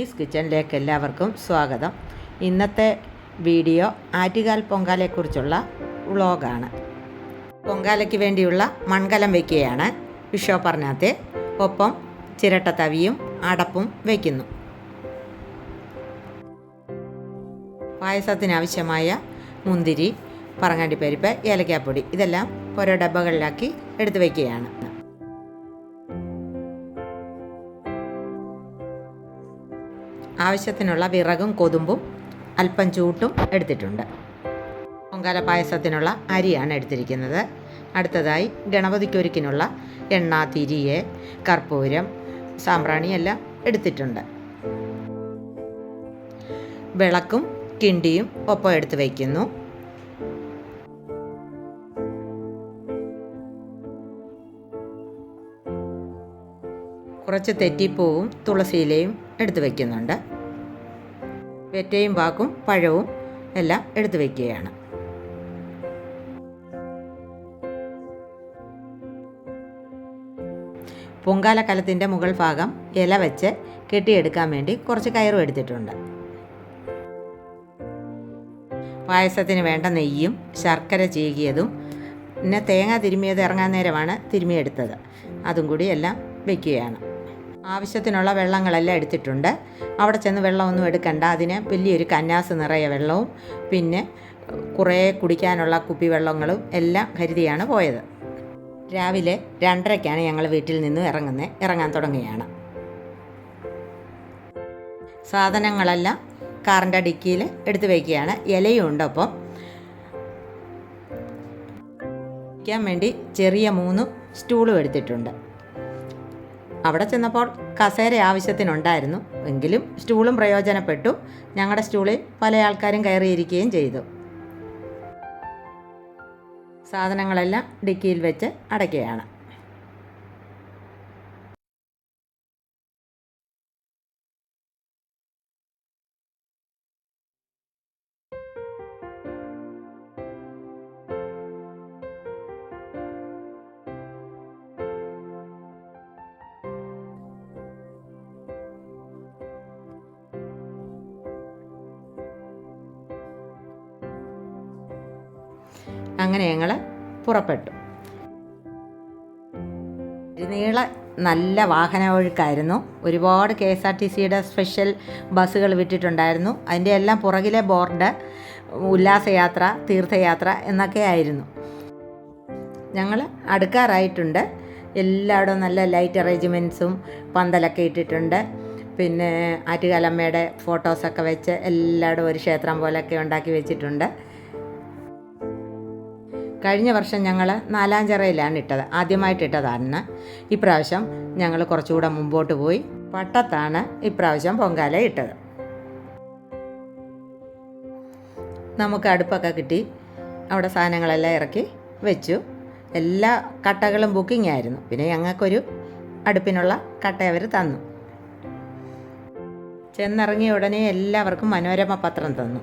Is കിച്ചണിലേക്ക് എല്ലാവർക്കും സ്വാഗതം. ഇന്നത്തെ വീഡിയോ ആറ്റുകാൽ പൊങ്കാലയെക്കുറിച്ചുള്ള വ്ളോഗാണ്. പൊങ്കാലയ്ക്ക് വേണ്ടിയുള്ള മൺകലം വയ്ക്കുകയാണ് വിഷോ പറഞ്ഞാത്തെ. ഒപ്പം ചിരട്ട തവിയും അടപ്പും വയ്ക്കുന്നു പായസത്തിനാവശ്യമായ മുന്തിരി പറങ്ങാണ്ടിപ്പരിപ്പ് ഏലക്കാപ്പൊടി ഇതെല്ലാം ഓരോ ഡബ്ബകളിലാക്കി എടുത്തു വയ്ക്കുകയാണ് ആവശ്യത്തിനുള്ള വിറകും കൊതുമ്പും അല്പം ചൂട്ടും എടുത്തിട്ടുണ്ട്. പൊങ്കാല പായസത്തിനുള്ള അരിയാണ് എടുത്തിരിക്കുന്നത്. അടുത്തതായി ഗണപതിക്കൊരുക്കിനുള്ള എണ്ണ തിരിയെ കർപ്പൂരം സാമ്പ്രാണി എല്ലാം എടുത്തിട്ടുണ്ട്. വിളക്കും കിണ്ടിയും ഒപ്പം എടുത്ത് വയ്ക്കുന്നു. കുറച്ച് തെറ്റിപ്പൂവും തുളസിയിലയും എടുത്തു വയ്ക്കുന്നുണ്ട്. വെറ്റയും വാക്കും പഴവും എല്ലാം എടുത്തു വയ്ക്കുകയാണ്. പൊങ്കാല കലത്തിന്റെ മുകൾ ഭാഗം ഇല വെച്ച് കെട്ടിയെടുക്കാൻ വേണ്ടി കുറച്ച് കയറും എടുത്തിട്ടുണ്ട്. പായസത്തിന് വേണ്ട നെയ്യും ശർക്കര ചീകിയതും പിന്നെ തേങ്ങ തിരുമിയത് ഇറങ്ങാൻ നേരമാണ് തിരുമിയെടുത്തത്. അതും കൂടി എല്ലാം വയ്ക്കുകയാണ്. ആവശ്യത്തിനുള്ള വെള്ളങ്ങളെല്ലാം എടുത്തിട്ടുണ്ട്. അവിടെ ചെന്ന് വെള്ളമൊന്നും എടുക്കണ്ട. അതിന് വലിയൊരു കന്നാസ് നിറയെ വെള്ളവും പിന്നെ കുറേ കുടിക്കാനുള്ള കുപ്പി വെള്ളങ്ങളും എല്ലാം കരുതിയാണ് പോയത്. രാവിലെ രണ്ടരയ്ക്കാണ് ഞങ്ങൾ വീട്ടിൽ നിന്ന് ഇറങ്ങുന്നത് ഇറങ്ങാൻ തുടങ്ങുകയാണ്. സാധനങ്ങളെല്ലാം കാറിന്റെ ഡിക്കിയിൽ എടുത്തു വയ്ക്കുകയാണ്. ഇലയും ഉണ്ട് അപ്പം. വയ്ക്കാൻ വേണ്ടി ചെറിയ മൂന്ന് സ്റ്റൂളും എടുത്തിട്ടുണ്ട്. അവിടെ ചെന്നപ്പോൾ കസേര ആവശ്യത്തിനുണ്ടായിരുന്നു. എങ്കിലും സ്റ്റൂളും പ്രയോജനപ്പെട്ടു. ഞങ്ങളുടെ സ്റ്റൂളിൽ പല ആൾക്കാരും കയറിയിരിക്കുകയും ചെയ്തു. സാധനങ്ങളെല്ലാം ഡിക്കിയിൽ വെച്ച് അടയ്ക്കുകയാണ്. അങ്ങനെ ഞങ്ങൾ പുറപ്പെട്ടു. നീള നല്ല വാഹന ഒഴുക്കായിരുന്നു. ഒരുപാട് കെ എസ് ആർ ടി സിയുടെ സ്പെഷ്യൽ ബസ്സുകൾ വിട്ടിട്ടുണ്ടായിരുന്നു. അതിന്റെ എല്ലാം പുറകിലെ ബോർഡ് ഉല്ലാസയാത്ര തീർത്ഥയാത്ര എന്നൊക്കെ ആയിരുന്നു. ഞങ്ങൾ അടുക്കാറായിട്ടുണ്ട്. എല്ലായിടവും നല്ല ലൈറ്റ് അറേഞ്ച്മെന്റ്സും പന്തലൊക്കെ ഇട്ടിട്ടുണ്ട്. പിന്നെ ആറ്റുകാലമ്മയുടെ ഫോട്ടോസൊക്കെ വെച്ച് എല്ലായിടവും ഒരു ക്ഷേത്രം പോലെയൊക്കെ ഉണ്ടാക്കി വെച്ചിട്ടുണ്ട്. കഴിഞ്ഞ വർഷം ഞങ്ങൾ നാലാം ചിറയിലാണ് ഇട്ടത്. ആദ്യമായിട്ട് ഇട്ടതാണ് ഇപ്രാവശ്യം ഞങ്ങൾ കുറച്ചുകൂടെ മുമ്പോട്ട് പോയി പട്ടത്താണ് ഇപ്രാവശ്യം പൊങ്കാല ഇട്ടത്. നമുക്ക് അടുപ്പൊക്കെ കിട്ടി. അവിടെ സാധനങ്ങളെല്ലാം ഇറക്കി വെച്ചു. എല്ലാ കട്ടകളും ബുക്കിംഗ് ആയിരുന്നു. പിന്നെ ഞങ്ങൾക്കൊരു അടുപ്പിനുള്ള കട്ട അവർ തന്നു. ചെന്നിറങ്ങിയ ഉടനെ എല്ലാവർക്കും മനോരമ പത്രം തന്നു.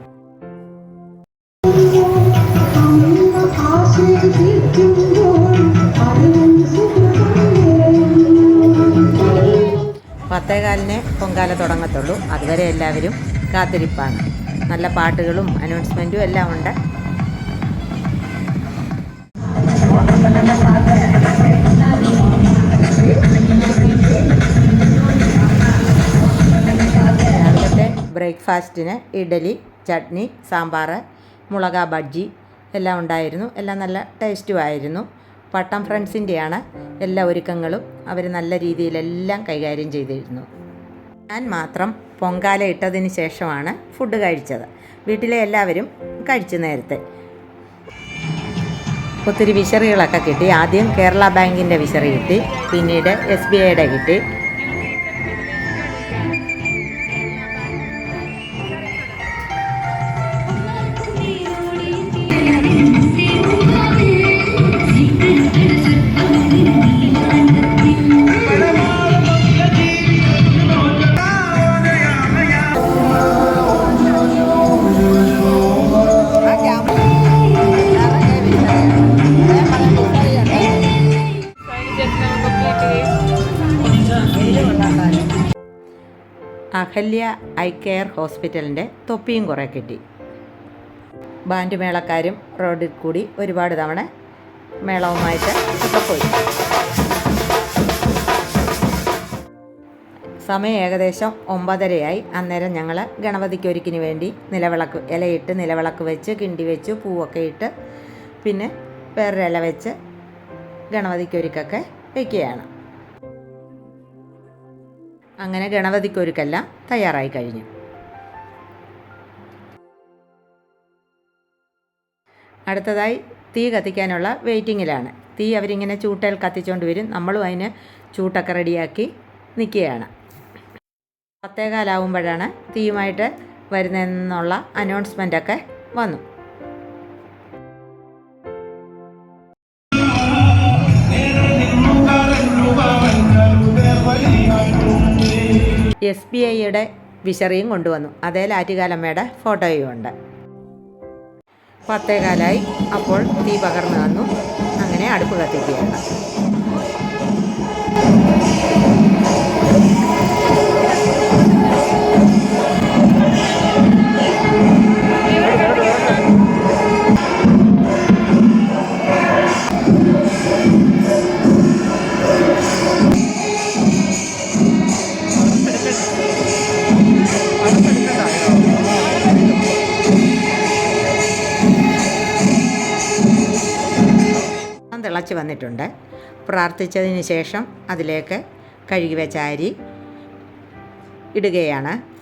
പത്തേകാലിനെ പൊങ്കാല തുടങ്ങത്തുള്ളൂ. അതുവരെ എല്ലാവരും കാത്തിരിപ്പാണ്. നല്ല പാട്ടുകളും അനൗൺസ്മെന്റും എല്ലാം ഉണ്ട്. ബ്രേക്ക്ഫാസ്റ്റിന് ഇഡലി ചട്നി സാമ്പാർ മുളക ബജ്ജി എല്ലാം ഉണ്ടായിരുന്നു. എല്ലാം നല്ല ടേസ്റ്റുമായിരുന്നു പട്ടം ഫ്രണ്ട്സിന്റെയാണ് എല്ലാ ഒരുക്കങ്ങളും അവർ നല്ല രീതിയിലെല്ലാം കൈകാര്യം ചെയ്തിരുന്നു. ഞാൻ മാത്രം പൊങ്കാല ഇട്ടതിന് ശേഷമാണ് ഫുഡ് കഴിച്ചത്. വീട്ടിലെ എല്ലാവരും കഴിച്ചു നേരത്തെ. ഒത്തിരി വിശറികളൊക്കെ കിട്ടി. ആദ്യം കേരള ബാങ്കിന്റെ വിശറി കിട്ടി. പിന്നീട് എസ് ബി ഐയുടെ കിട്ടി. അഹല്യ ഐ കെയർ ഹോസ്പിറ്റലിന്റെ തൊപ്പിയും കുറേ കിട്ടി. ബാൻഡ് മേളക്കാരും റോഡിൽ കൂടി ഒരുപാട് തവണ മേളവുമായിട്ട് ഒക്കെ പോയി സമയം ഏകദേശം ഒമ്പതരയായി. അന്നേരം ഞങ്ങൾ ഗണപതിക്കൊരുക്കിന് വേണ്ടി നിലവിളക്ക് ഇലയിട്ട് നിലവിളക്ക് വെച്ച് കിണ്ടി വെച്ച് പൂവൊക്കെ ഇട്ട് പിന്നെ വേറൊരു ഇല വെച്ച് ഗണപതിക്കൊരുക്കൊക്കെ വയ്ക്കുകയാണ് അങ്ങനെ ഗണപതിക്കൊരുക്കെല്ലാം തയ്യാറായി കഴിഞ്ഞു. അടുത്തതായി തീ കത്തിക്കാനുള്ള വെയിറ്റിങ്ങിലാണ്. തീ അവരിങ്ങനെ ചൂട്ടയിൽ കത്തിച്ചുകൊണ്ട് വരും. നമ്മളും അതിന് ചൂട്ടൊക്കെ റെഡിയാക്കി നിൽക്കുകയാണ് പത്തേകാലാവുമ്പോഴാണ് തീയുമായിട്ട് വരുന്നതെന്നുള്ള അനൗൺസ്മെന്റൊക്കെ വന്നു. എസ് ബി ഐയുടെ വിശറിയും കൊണ്ടുവന്നു. അതേ ലാറ്റുകാലമ്മയുടെ ഫോട്ടോയും ഉണ്ട് പത്തേകാലായി അപ്പോൾ തീ പകർന്നു വന്നു അങ്ങനെ അടുപ്പ് കത്തിക്കുകയാണ്. തിളച്ച് പ്രാർത്ഥിച്ചതിന് ശേഷം അതിലേക്ക് കഴുകി വെച്ച അരി ഇടുകയാണ്.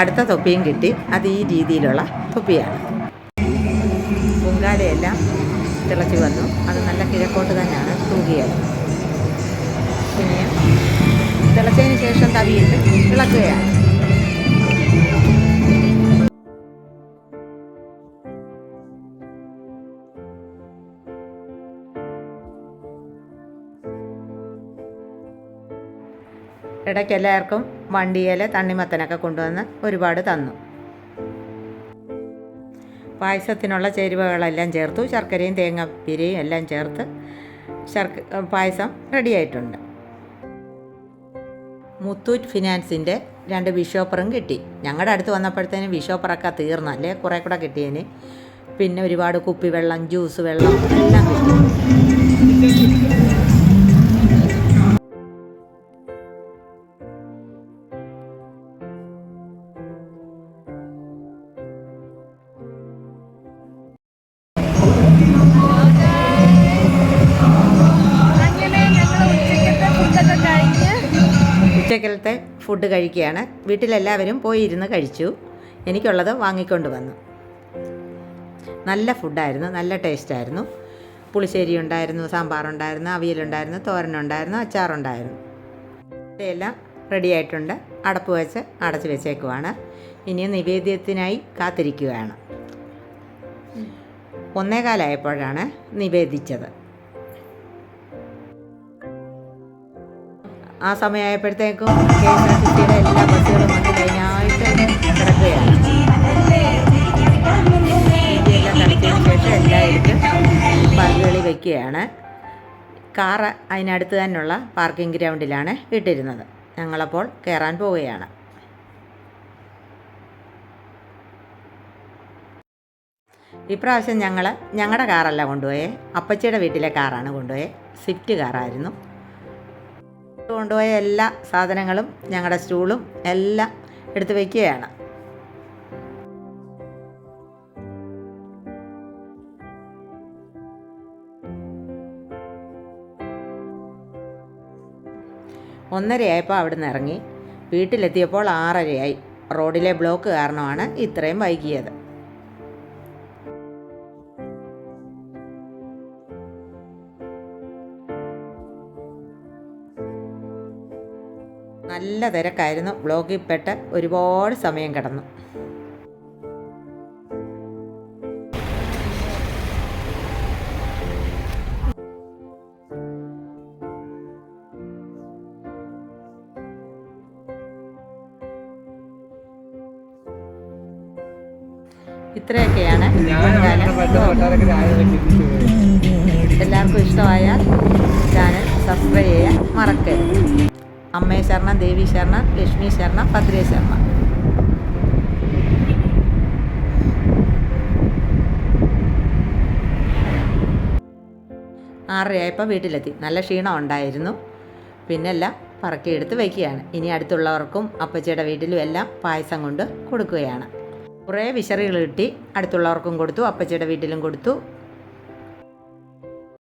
അടുത്ത തൊപ്പിയും കിട്ടി. അത് ഈ രീതിയിലുള്ള തൊപ്പിയാണ്. പൊങ്കാലയെല്ലാം തിളച്ച് വന്നു. അത് നല്ല കിഴക്കോട്ട് തന്നെയാണ് തൂകിയത്. പിന്നെ തിളച്ചതിന് ശേഷം തവിയിട്ട് ഇളക്കുകയാണ്. ഇടയ്ക്ക് എല്ലാവർക്കും വണ്ടിയിൽ തണ്ണിമത്തനൊക്കെ കൊണ്ടുവന്ന് ഒരുപാട് തന്നു. പായസത്തിനുള്ള ചേരുവകളെല്ലാം ചേർത്തു. ശർക്കരയും തേങ്ങാപ്പീരയും എല്ലാം ചേർത്ത് ശർക്ക പായസം റെഡിയായിട്ടുണ്ട്. മുത്തൂറ്റ് ഫിനാൻസിന്റെ രണ്ട് ബിഷോപ്പറും കിട്ടി. ഞങ്ങളുടെ അടുത്ത് വന്നപ്പോഴത്തേനും ബിഷോപ്പറൊക്കെ തീർന്നല്ലേ കുറേ കൂടെ കിട്ടിയതിന് പിന്നെ ഒരുപാട് കുപ്പി വെള്ളം ജ്യൂസ് വെള്ളം എല്ലാം കിട്ടി. ഫുഡ് കഴിക്കുകയാണ്. വീട്ടിലെല്ലാവരും പോയി ഇരുന്ന് കഴിച്ചു. എനിക്കുള്ളത് വാങ്ങിക്കൊണ്ട് വന്നു. നല്ല ഫുഡായിരുന്നു. നല്ല ടേസ്റ്റായിരുന്നു. പുളിശ്ശേരി ഉണ്ടായിരുന്നു സാമ്പാറുണ്ടായിരുന്നു അവിയലുണ്ടായിരുന്നു തോരനുണ്ടായിരുന്നു അച്ചാറുണ്ടായിരുന്നു. ഇവയെല്ലാം റെഡി ആയിട്ടുണ്ട് അടപ്പ് വെച്ച് അടച്ച് വെച്ചേക്കുവാണ്. ഇനി നിവേദ്യത്തിനായി കാത്തിരിക്കുകയാണ്. ഒന്നേകാലായപ്പോഴാണ് നിവേദിച്ചത്. ആ സമയമായപ്പോഴത്തേക്കും കെ എസ് ആർ ടി സിയുടെ എല്ലാ ബസ്സുകളും വന്ന് കഴിഞ്ഞായിട്ട് കിടക്കുകയാണ്. ഇതെല്ലാം വയ്ക്കുകയാണ് കാറ് അതിനടുത്ത് തന്നെയുള്ള പാർക്കിംഗ് ഗ്രൗണ്ടിലാണ് ഇട്ടിരുന്നത്. ഞങ്ങളപ്പോൾ കയറാൻ പോവുകയാണ്. ഇപ്രാവശ്യം ഞങ്ങൾ ഞങ്ങളുടെ കാറല്ല കൊണ്ടുപോയേ. അപ്പച്ചിയുടെ വീട്ടിലെ കാറാണ് കൊണ്ടുപോയേ. സ്വിഫ്റ്റ് കാറായിരുന്നു. കൊണ്ടുപോയ എല്ലാ സാധനങ്ങളും ഞങ്ങളുടെ സ്റ്റൂളും എല്ലാം എടുത്തു വയ്ക്കുകയാണ് ഒന്നരയായപ്പോൾ അവിടെ നിന്ന് ഇറങ്ങി. വീട്ടിലെത്തിയപ്പോൾ ആറരയായി. റോഡിലെ ബ്ലോക്ക് കാരണമാണ് ഇത്രയും വൈകിയത്. നല്ല തിരക്കായിരുന്നു. ബ്ലോഗിൽ പെട്ട് ഒരുപാട് സമയം കിടന്നു. ഇത്രയൊക്കെയാണ് എല്ലാവർക്കും ഇഷ്ടമായാൽ ചാനൽ സബ്സ്ക്രൈബ് ചെയ്യാൻ മറക്കരുത്. അമ്മേ ശരണം ദേവി ശരണം ലക്ഷ്മി ശരണം ഭദ്രേ ശരണം ആറരയായപ്പോൾ വീട്ടിലെത്തി. നല്ല ക്ഷീണം ഉണ്ടായിരുന്നു. പിന്നെല്ലാം പറക്കിയെടുത്ത് വയ്ക്കുകയാണ് ഇനി അടുത്തുള്ളവർക്കും അപ്പച്ചിയുടെ വീട്ടിലും എല്ലാം പായസം കൊണ്ട് കൊടുക്കുകയാണ്. കുറേ വിശറികൾ കിട്ടി. അടുത്തുള്ളവർക്കും കൊടുത്തു അപ്പച്ചിയുടെ വീട്ടിലും കൊടുത്തു.